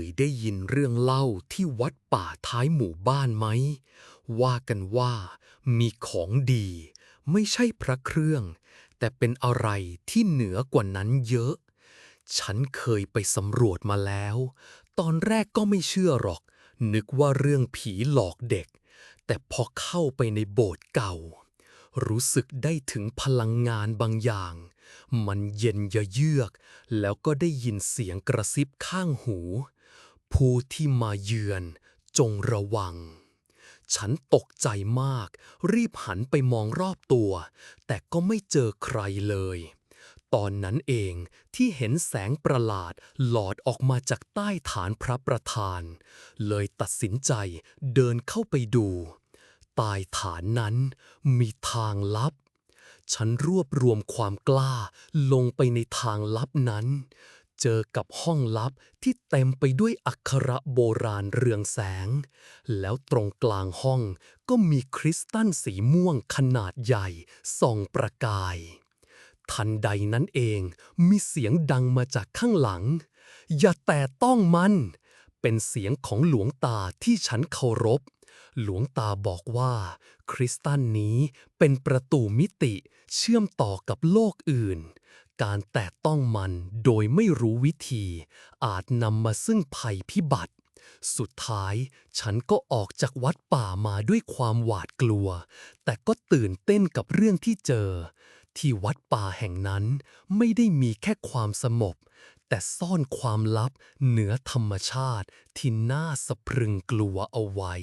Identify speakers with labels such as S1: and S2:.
S1: ยได้ยินเรื่องเล่าที่วัดป่าท้ายหมู่บ้านไหม ว่ากันว่ามีของดี ไม่ใช่พระเครื่อง แต่เป็นอะไรที่เหนือกว่านั้นเยอะ ฉันเคยไปสำรวจมาแล้ว ตอนแรกก็ไม่เชื่อหรอก นึกว่าเรื่องผีหลอกเด็ก แต่พอเข้าไปในโบสถ์เก่า รู้สึกได้ถึงพลังงานบางอย่างมันเย็นยะเยือก แล้วก็ได้ยินเสียงกระซิบข้างหู ผู้ที่มาเยือนจงระวัง ฉันตกใจมาก รีบหันไปมองรอบตัว แต่ก็ไม่เจอใครเลย ตอนนั้นเองที่เห็นแสงประหลาดหลอดออกมาจากใต้ฐานพระประธาน เลยตัดสินใจเดินเข้าไปดู ใต้ฐานนั้นมีทางลับ ฉันรวบรวมความกล้าลงไปในทางลับนั้น เจอกับห้องลับที่เต็มไปด้วยอักขระโบราณเรืองแสง แล้วตรงกลางห้องก็มีคริสตัลสีม่วงขนาดใหญ่ส่องประกาย ทันใดนั้นเองมีเสียงดังมาจากข้างหลัง อย่าแตะต้องมัน เป็นเสียงของหลวงตาที่ฉันเคารพ หลวงตาบอกว่า คริสตัลนี้เป็นประตูมิติเชื่อมต่อกับโลกอื่น การแตะต้องมันโดยไม่รู้วิธี อาจนำมาซึ่งภัยพิบัติ สุดท้ายฉันก็ออกจากวัดป่ามาด้วยความหวาดกลัว แต่ก็ตื่นเต้นกับเรื่องที่เจอ ที่วัดป่าแห่งนั้นไม่ได้มีแค่ความสงบแต่ซ่อนความลับเหนือธรรมชาติที่น่าสะพรึงกลัวเอาไว้